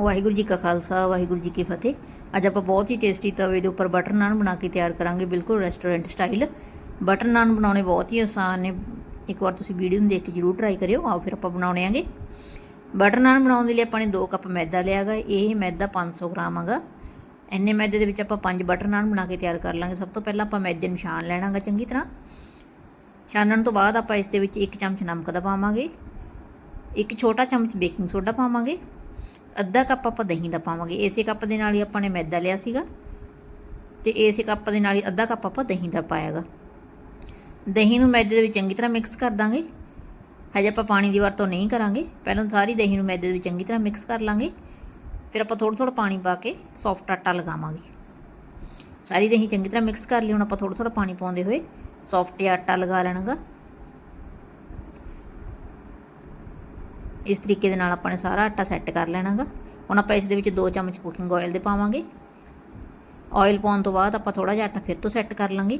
ਵਾਹਿਗੁਰੂ ਜੀ ਕਾ ਖਾਲਸਾ, ਵਾਹਿਗੁਰੂ ਜੀ ਕੀ ਫਤਿਹ। ਅੱਜ ਆਪਾਂ ਬਹੁਤ ਹੀ ਟੇਸਟੀ ਤਵੇ ਦੇ ਉੱਪਰ ਬਟਰ ਨਾਨ ਬਣਾ ਕੇ ਤਿਆਰ ਕਰਾਂਗੇ, ਬਿਲਕੁਲ ਰੈਸਟੋਰੈਂਟ ਸਟਾਈਲ ਬਟਰ ਨਾਨ ਬਣਾਉਣੇ ਬਹੁਤ ਹੀ ਆਸਾਨ ਨੇ। ਇੱਕ ਵਾਰ ਤੁਸੀਂ ਵੀਡੀਓ ਨੂੰ ਦੇਖ ਕੇ ਜਰੂਰ ਟਰਾਈ ਕਰਿਓ। ਆਓ ਫਿਰ ਆਪਾਂ ਬਣਾਉਣੇ ਆਂਗੇ। ਬਟਰ ਨਾਨ ਬਣਾਉਣ ਦੇ ਲਈ ਆਪਾਂ ਨੇ 2 ਕੱਪ ਮੈਦਾ ਲਿਆ ਗਾ ਇਹ ਮੈਦਾ 500 ਗ੍ਰਾਮ ਹੈਗਾ। ਇੰਨੇ ਮੈਦੇ ਦੇ ਵਿੱਚ ਆਪਾਂ 5 ਬਟਰ ਨਾਨ ਬਣਾ ਕੇ ਤਿਆਰ ਕਰ ਲਾਂਗੇ। ਸਭ ਤੋਂ ਪਹਿਲਾਂ ਆਪਾਂ ਮੈਦੇ ਨੂੰ ਛਾਣ ਲੈਣਾਗਾ ਚੰਗੀ ਤਰ੍ਹਾਂ। ਛਾਣਨ ਤੋਂ ਬਾਅਦ ਆਪਾਂ ਇਸ ਦੇ ਵਿੱਚ 1 ਚਮਚ ਨਮਕ ਦਾ ਪਾਵਾਂਗੇ। ਇੱਕ ਛੋਟਾ ਚਮਚ ਬੇਕਿੰਗ ਸੋਡਾ ਪਾਵਾਂਗੇ। ਅੱਧਾ ਕੱਪ ਆਪਾਂ ਦਹੀਂ ਦਾ ਪਾਵਾਂਗੇ ਇਸੇ ਕੱਪ ਦੇ ਨਾਲ ਹੀ ਆਪਾਂ ਨੇ ਮੈਦਾ ਲਿਆ ਸੀਗਾ ਤੇ ਇਸੇ ਕੱਪ ਦੇ ਨਾਲ ਹੀ ਅੱਧਾ ਕੱਪ ਆਪਾਂ ਦਹੀਂ ਦਾ ਪਾਇਆਗਾ। ਦਹੀਂ ਨੂੰ ਮੈਦੇ ਦੇ ਵਿੱਚ ਚੰਗੀ ਤਰ੍ਹਾਂ ਮਿਕਸ ਕਰ ਦਾਂਗੇ। ਹਜੇ ਆਪਾਂ ਪਾਣੀ ਦੀ ਵਰਤੋਂ ਨਹੀਂ ਕਰਾਂਗੇ, ਪਹਿਲਾਂ ਸਾਰੀ ਦਹੀਂ ਨੂੰ ਮੈਦੇ ਦੇ ਵਿੱਚ ਚੰਗੀ ਤਰ੍ਹਾਂ ਮਿਕਸ ਕਰ ਲਾਂਗੇ। ਫਿਰ ਆਪਾਂ ਥੋੜਾ ਥੋੜਾ ਪਾਣੀ ਪਾ ਕੇ ਸੌਫਟ ਆਟਾ ਲਗਾਵਾਂਗੇ। ਸਾਰੀ ਦਹੀਂ ਚੰਗੀ ਤਰ੍ਹਾਂ ਮਿਕਸ ਕਰ ਲਈ, ਹੁਣ ਆਪਾਂ ਥੋੜਾ ਥੋੜਾ ਪਾਣੀ ਪਾਉਂਦੇ ਹੋਏ ਸੌਫਟ ਆਟਾ ਲਗਾ ਲੈਣਾਗਾ। ਇਸ ਤਰੀਕੇ ਦੇ ਨਾਲ ਆਪਾਂ ਨੇ ਸਾਰਾ ਆਟਾ ਸੈੱਟ ਕਰ ਲੈਣਾਗਾ। ਹੁਣ ਆਪਾਂ ਇਸ ਦੇ ਵਿੱਚ 2 ਚਮਚ ਕੁਕਿੰਗ ਆਇਲ ਦੇ ਪਾਵਾਂਗੇ। ਆਇਲ ਪਾਉਣ ਤੋਂ ਬਾਅਦ ਆਪਾਂ ਥੋੜਾ ਜਿਹਾ ਆਟਾ ਫਿਰ ਤੋਂ ਸੈੱਟ ਕਰ ਲਾਂਗੇ।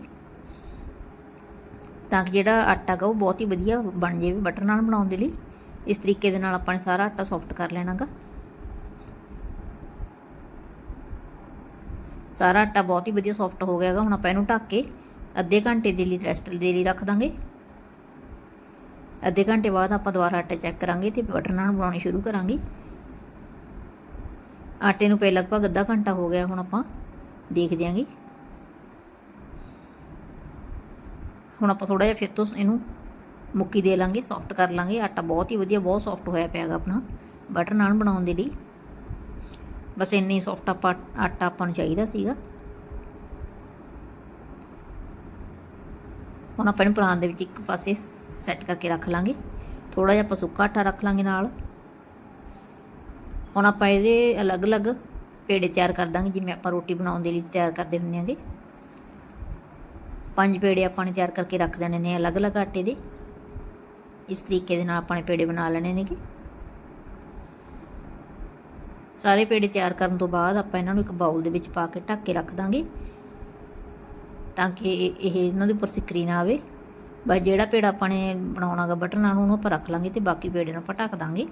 ਤਾਂ ਕਿ ਜਿਹੜਾ ਆਟਾ ਗਾ ਉਹ ਬਹੁਤ ਹੀ ਵਧੀਆ ਬਣ ਜਾਵੇ ਬਟਰ ਨਾਲ ਬਣਾਉਣ ਦੇ ਲਈ। ਇਸ ਤਰੀਕੇ ਦੇ ਨਾਲ ਆਪਾਂ ਨੇ ਸਾਰਾ ਆਟਾ ਸੌਫਟ ਕਰ ਲੈਣਾਗਾ। ਸਾਰਾ ਆਟਾ ਬਹੁਤ ਹੀ ਵਧੀਆ ਸੌਫਟ ਹੋ ਗਿਆਗਾ। ਹੁਣ ਆਪਾਂ ਇਹਨੂੰ ਢੱਕ ਕੇ ਅੱਧੇ ਘੰਟੇ ਦੇ ਲਈ ਰੈਸਟ ਦੇ ਲਈ ਰੱਖ ਦਾਂਗੇ। ਅੱਧੇ ਘੰਟੇ ਬਾਅਦ ਆਪਾਂ ਦੁਬਾਰਾ ਆਟਾ ਚੈੱਕ ਕਰਾਂਗੇ ਤੇ ਬਟਰ ਨਾਨ ਬਣਾਉਣੇ ਸ਼ੁਰੂ ਕਰਾਂਗੇ। ਆਟੇ ਨੂੰ ਪਏ ਲਗਭਗ ਅੱਧਾ ਘੰਟਾ ਹੋ ਗਿਆ ਹੁਣ ਆਪਾਂ ਦੇਖ ਦਿਆਂਗੇ। ਹੁਣ ਆਪਾਂ ਥੋੜਾ ਜਿਹਾ ਫਿਰ ਤੋਂ ਇਹਨੂੰ ਮੁੱਕੀ ਦੇ ਲਾਂਗੇ ਸੌਫਟ ਕਰ ਲਾਂਗੇ। ਆਟਾ ਬਹੁਤ ਹੀ ਵਧੀਆ, ਬਹੁਤ ਸੌਫਟ ਹੋਇਆ ਪਿਆਗਾ ਆਪਣਾ ਬਟਰ ਨਾਨ ਬਣਾਉਣ ਦੇ ਲਈ। ਬਸ ਇੰਨੇ ਸੌਫਟ ਆਪਾਂ ਆਟਾ ਆਪਾਂ ਨੂੰ ਚਾਹੀਦਾ ਸੀਗਾ। ਹੁਣ ਆਪਾਂ ਇਹਨੂੰ ਪਰਾਤ ਦੇ ਵਿੱਚ ਇੱਕ ਪਾਸੇ ਸੈੱਟ ਕਰਕੇ ਰੱਖ ਲਾਂਗੇ। ਥੋੜਾ ਜਿਹਾ ਆਪਾਂ ਸੁੱਕਾ ਆਟਾ ਰੱਖ ਲਾਂਗੇ ਨਾਲ। ਹੁਣ ਆਪਾਂ ਇਹਦੇ ਅਲੱਗ-ਅਲੱਗ ਪੇੜੇ ਤਿਆਰ ਕਰ ਦਾਂਗੇ, ਜਿਵੇਂ ਆਪਾਂ ਰੋਟੀ ਬਣਾਉਣ ਦੇ ਲਈ ਤਿਆਰ ਕਰਦੇ ਹੁੰਦੇ ਆਂਗੇ ਪੰਜ ਪੇੜੇ ਆਪਾਂ ਨੇ ਤਿਆਰ ਕਰਕੇ ਰੱਖ ਦੇਣੇ ਨੇ ਅਲੱਗ-ਅਲੱਗ ਆਟੇ ਦੇ। ਇਸ ਤਰੀਕੇ ਦੇ ਨਾਲ ਆਪਾਂ ਨੇ ਪੇੜੇ ਬਣਾ ਲੈਣੇ ਨੇਗੇ। ਸਾਰੇ ਪੇੜੇ ਤਿਆਰ ਕਰਨ ਤੋਂ ਬਾਅਦ ਆਪਾਂ ਇਹਨਾਂ ਨੂੰ ਇੱਕ ਬਾਉਲ ਦੇ ਵਿੱਚ ਪਾ ਕੇ ਢੱਕ ਕੇ ਰੱਖ ਦਾਂਗੇ। ਤਾਂ ਕਿ ਇਹ ਇਹਨਾਂ ਦੇ ਉੱਪਰ ਸਿੱਕਰੀ ਨਾ ਆਵੇ। ਬਸ ਜਿਹੜਾ ਪੇੜਾ ਆਪਾਂ ਨੇ ਬਣਾਉਣਾਗਾ ਬਟਰ ਨਾਨ ਉਹਨੂੰ ਆਪਾਂ ਰੱਖ ਲਾਂਗੇ ਤੇ ਬਾਕੀ ਪੇੜੇ ਨੂੰ ਆਪਾਂ ਢੱਕ ਦਾਂਗੇ।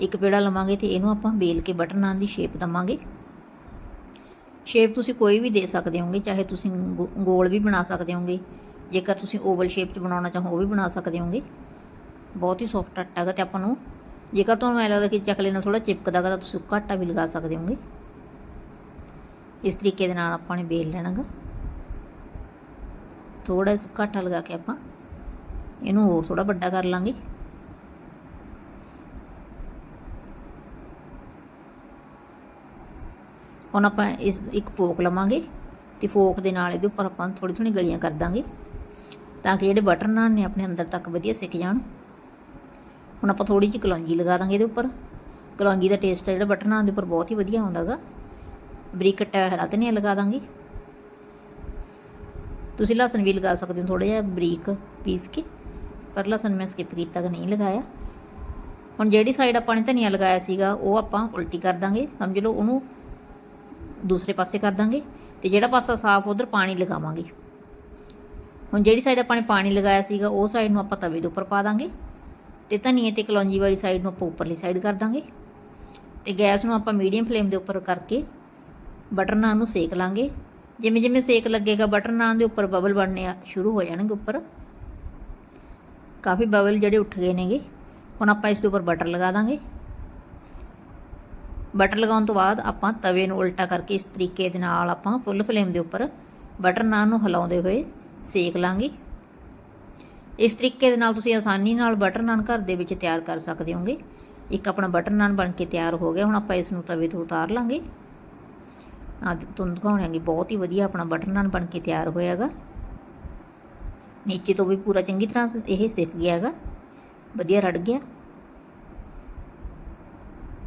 ਇੱਕ ਪੇੜਾ ਲਵਾਂਗੇ ਤੇ ਇਹਨੂੰ ਆਪਾਂ ਬੇਲ ਕੇ ਬਟਰ ਨਾਲ ਦੀ ਸ਼ੇਪ ਦਵਾਂਗੇ। ਸ਼ੇਪ ਤੁਸੀਂ ਕੋਈ ਵੀ ਦੇ ਸਕਦੇ ਹੋਗੇ, ਚਾਹੇ ਤੁਸੀਂ ਗੋਲ ਵੀ ਬਣਾ ਸਕਦੇ ਹੋਗੇ, ਜੇਕਰ ਤੁਸੀਂ ਓਵਲ ਸ਼ੇਪ 'ਚ ਬਣਾਉਣਾ ਚਾਹੋ ਉਹ ਵੀ ਬਣਾ ਸਕਦੇ ਹੋਗੇ। ਬਹੁਤ ਹੀ ਸੌਫਟ ਆਟਾ ਹੈਗਾ ਤੇ ਆਪਾਂ ਨੂੰ। ਜੇਕਰ ਤੁਹਾਨੂੰ ਐ ਲੱਗਦਾ ਕਿ ਚਕਲੇ ਨਾਲ ਥੋੜਾ ਚਿਪਕਦਾ ਹੈਗਾ ਤਾਂ ਤੁਸੀਂ ਸੁੱਕਾ ਆਟਾ ਵੀ ਲਗਾ ਸਕਦੇ ਹੋਗੇ। ਇਸ ਤਰੀਕੇ ਦੇ ਨਾਲ ਆਪਾਂ ਨੇ ਬੇਲ ਲੈਣਾਗਾ ਥੋੜਾ ਜਿਹਾ ਘਾਟਾ ਲਗਾ ਕੇ ਆਪਾਂ ਇਹਨੂੰ ਹੋਰ ਥੋੜਾ ਵੱਡਾ ਕਰ ਲਾਂਗੇ। ਹੁਣ ਆਪਾਂ ਇਸ ਇੱਕ ਫੋਕ ਲਵਾਂਗੇ ਤੇ ਫੋਕ ਦੇ ਨਾਲ ਇਹਦੇ ਉੱਪਰ ਆਪਾਂ ਥੋੜੀ ਥੋੜੀ ਗਲੀਆਂ ਕਰ ਦਾਂਗੇ ਤਾਂ ਕਿ ਜਿਹੜੇ ਬਟਰ ਨਾਨ ਨੇ ਆਪਣੇ ਅੰਦਰ ਤੱਕ ਵਧੀਆ ਸਿੱਕ ਜਾਣ। ਹੁਣ ਆਪਾਂ ਥੋੜੀ ਜਿਹੀ ਕਲੌਂਜੀ ਲਗਾ ਦਾਂਗੇ ਇਹਦੇ ਉੱਪਰ। ਕਲੌਂਜੀ ਦਾ ਟੇਸਟ ਜਿਹੜਾ ਬਟਰ ਨਾਨ ਦੇ ਉੱਪਰ ਬਹੁਤ ਹੀ ਵਧੀਆ ਆਉਂਦਾਗਾ ਬਰੀਕ ਕੱਟਿਆ ਹੋਇਆ ਹਰਾ ਧਨੀਆ ਲਗਾ ਦਾਂਗੇ। ਤੁਸੀਂ ਲਸਣ ਵੀ ਲਗਾ ਸਕਦੇ ਹੋ ਥੋੜਾ ਜਿਹਾ ਬਰੀਕ ਪੀਸ ਕੇ, ਪਰ ਲਸਣ ਮੈਂ ਸਕਿਪ ਕੀਤਾ ਕਿ ਨਹੀਂ ਲਗਾਇਆ। ਹੁਣ ਜਿਹੜੀ ਸਾਈਡ ਆਪਾਂ ਨੇ ਧਨੀਆ ਲਗਾਇਆ ਸੀਗਾ, ਉਹ ਆਪਾਂ ਉਲਟੀ ਕਰ ਦਾਂਗੇ, ਸਮਝ ਲਓ, ਉਹਨੂੰ ਦੂਸਰੇ ਪਾਸੇ ਕਰ ਦਾਂਗੇ ਤੇ ਜਿਹੜਾ ਪਾਸਾ ਸਾਫ਼, ਉਧਰ ਪਾਣੀ ਲਗਾਵਾਂਗੇ। ਹੁਣ ਜਿਹੜੀ ਸਾਈਡ ਆਪਾਂ ਨੇ ਪਾਣੀ ਲਗਾਇਆ ਸੀਗਾ, ਉਹ ਸਾਈਡ ਨੂੰ ਆਪਾਂ ਤਵੇ ਦੇ ਉੱਪਰ ਪਾ ਦਾਂਗੇ ਤੇ ਧਨੀਏ ਤੇ ਕਲੌਂਜੀ ਵਾਲੀ ਸਾਈਡ ਨੂੰ ਆਪਾਂ ਉੱਪਰਲੀ ਸਾਈਡ ਕਰ ਦਾਂਗੇ ਤੇ ਗੈਸ ਨੂੰ ਆਪਾਂ ਮੀਡੀਅਮ ਫਲੇਮ ਦੇ ਉੱਪਰ ਕਰਕੇ ਬਟਰ ਨਾਨ ਨੂੰ ਸੇਕ ਲਾਂਗੇ। ਜਿਵੇਂ ਜਿਵੇਂ ਸੇਕ ਲੱਗੇਗਾ ਬਟਰ ਨਾਨ ਦੇ ਉੱਪਰ ਬਬਲ ਬਣਨੇ ਸ਼ੁਰੂ ਹੋ ਜਾਣਗੇ ਉੱਪਰ। ਕਾਫੀ ਬਬਲ ਜਿਹੜੇ ਉੱਠ ਗਏ ਨੇਗੇ। ਹੁਣ ਆਪਾਂ ਇਸ ਦੇ ਉੱਪਰ ਬਟਰ ਲਗਾ ਦਾਂਗੇ। ਬਟਰ ਲਗਾਉਣ ਤੋਂ ਬਾਅਦ ਆਪਾਂ ਤਵੇ ਨੂੰ ਉਲਟਾ ਕਰਕੇ ਇਸ ਤਰੀਕੇ ਦੇ ਨਾਲ ਆਪਾਂ ਫੁੱਲ ਫਲੇਮ ਦੇ ਉੱਪਰ ਬਟਰ ਨਾਨ ਨੂੰ ਹਿਲਾਉਂਦੇ ਹੋਏ ਸੇਕ ਲਾਂਗੇ। ਇਸ ਤਰੀਕੇ ਦੇ ਨਾਲ ਤੁਸੀਂ ਆਸਾਨੀ ਨਾਲ ਬਟਰ ਨਾਨ ਘਰ ਦੇ ਵਿੱਚ ਤਿਆਰ ਕਰ ਸਕਦੇ ਹੋਗੇ। ਇੱਕ ਆਪਣਾ ਬਟਰ ਨਾਨ ਬਣ ਕੇ ਤਿਆਰ ਹੋ ਗਿਆ। ਹੁਣ ਆਪਾਂ ਇਸ ਨੂੰ ਤਵੇ ਤੋਂ ਉਤਾਰ ਲਾਂਗੇ। ਆ ਤੁਹਾਨੂੰ ਦਿਖਾਉਣਾਂਗੇ ਬਹੁਤ ਹੀ ਵਧੀਆ ਆਪਣਾ ਬਟਰ ਨਾਨ ਬਣ ਕੇ ਤਿਆਰ ਹੋਇਆਗਾ। ਨੀਚੇ ਤੋਂ ਵੀ ਪੂਰਾ ਚੰਗੀ ਤਰ੍ਹਾਂ ਇਹ ਸਿੱਕ ਗਿਆ ਹੈਗਾ, ਵਧੀਆ ਰੜ ਗਿਆ।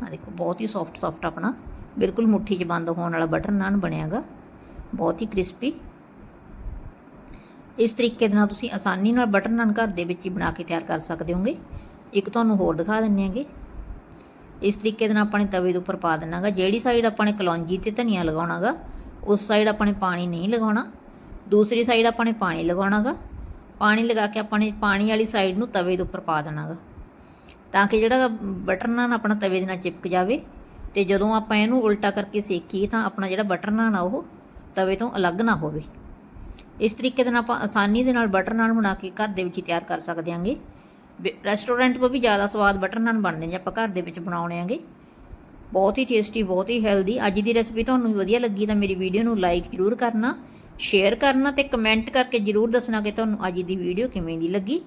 ਆ ਦੇਖੋ, ਬਹੁਤ ਹੀ ਸੌਫਟ ਸੌਫਟ ਆਪਣਾ, ਬਿਲਕੁਲ ਮੁੱਠੀ 'ਚ ਬੰਦ ਹੋਣ ਵਾਲਾ ਬਟਰ ਨਾਨ ਬਣਿਆਗਾ, ਬਹੁਤ ਹੀ ਕ੍ਰਿਸਪੀ ਇਸ ਤਰੀਕੇ ਦੇ ਨਾਲ ਤੁਸੀਂ ਆਸਾਨੀ ਨਾਲ ਬਟਰ ਨਾਨ ਘਰ ਦੇ ਵਿੱਚ ਹੀ ਬਣਾ ਕੇ ਤਿਆਰ ਕਰ ਸਕਦੇ ਹੋਗੇ। ਇੱਕ ਤੁਹਾਨੂੰ ਹੋਰ ਦਿਖਾ ਦਿੰਨੇ ਆਂਗੇ ਇਸ ਤਰੀਕੇ ਦੇ ਨਾਲ ਆਪਾਂ ਨੇ ਤਵੇ ਦੇ ਉੱਪਰ ਪਾ ਦੇਣਾਗਾ ਜਿਹੜੀ ਸਾਈਡ ਆਪਾਂ ਨੇ ਕਲੌਂਜੀ ਤੇ ਧਨੀਆ ਲਗਾਉਣਾਗਾ, ਉਸ ਸਾਈਡ ਆਪਾਂ ਨੇ ਪਾਣੀ ਨਹੀਂ ਲਗਾਉਣਾ। ਦੂਸਰੀ ਸਾਈਡ ਆਪਾਂ ਨੇ ਪਾਣੀ ਲਗਾਉਣਾਗਾ। ਪਾਣੀ ਲਗਾ ਕੇ ਆਪਾਂ ਨੇ ਪਾਣੀ ਵਾਲੀ ਸਾਈਡ ਨੂੰ ਤਵੇ ਦੇ ਉੱਪਰ ਪਾ ਦੇਣਾਗਾ ਤਾਂ ਕਿ ਜਿਹੜਾ ਬਟਰ ਨਾਨ ਆਪਣਾ ਤਵੇ ਦੇ ਨਾਲ ਚਿਪਕ ਜਾਵੇ ਤੇ ਜਦੋਂ ਆਪਾਂ ਇਹਨੂੰ ਉਲਟਾ ਕਰਕੇ ਸੇਕੀਏ ਤਾਂ ਆਪਣਾ ਜਿਹੜਾ ਬਟਰ ਨਾਨ ਆ ਉਹ ਤਵੇ ਤੋਂ ਅਲੱਗ ਨਾ ਹੋਵੇ। ਇਸ ਤਰੀਕੇ ਦੇ ਨਾਲ ਆਪਾਂ ਆਸਾਨੀ ਦੇ ਨਾਲ ਬਟਰ ਨਾਨ ਬਣਾ ਕੇ ਘਰ ਦੇ ਵਿੱਚ ਹੀ ਤਿਆਰ ਕਰ ਸਕਦੇ ਹਾਂਗੇ। ਰੈਸਟੋਰੈਂਟ ਤੋਂ ਵੀ ਜ਼ਿਆਦਾ ਸਵਾਦ ਬਟਰ ਨਾਨ ਬਣਦੇ ਜੇ ਆਪਾਂ ਘਰ ਦੇ ਵਿੱਚ ਬਣਾਉਣੇ ਆਂਗੇ ਬਹੁਤ ਹੀ ਟੇਸਟੀ ਬਹੁਤ ਹੀ ਹੈਲਦੀ ਅੱਜ ਦੀ ਰੈਸਪੀ ਤੁਹਾਨੂੰ ਵਧੀਆ ਲੱਗੀ ਤਾਂ ਮੇਰੀ ਵੀਡੀਓ ਨੂੰ ਲਾਈਕ ਜ਼ਰੂਰ ਕਰਨਾ ਸ਼ੇਅਰ ਕਰਨਾ ਤੇ ਕਮੈਂਟ ਕਰਕੇ ਜ਼ਰੂਰ ਦੱਸਣਾ ਕਿ ਤੁਹਾਨੂੰ ਅੱਜ ਦੀ ਵੀਡੀਓ ਕਿਵੇਂ ਦੀ ਲੱਗੀ।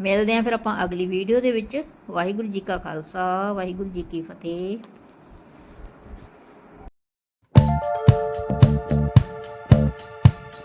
ਮਿਲਦੇ ਆਂ ਫਿਰ ਆਪਾਂ ਅਗਲੀ ਵੀਡੀਓ ਦੇ ਵਿੱਚ। ਵਾਹਿਗੁਰੂ ਜੀ ਕਾ ਖਾਲਸਾ, ਵਾਹਿਗੁਰੂ ਜੀ ਕੀ ਫਤਿਹ।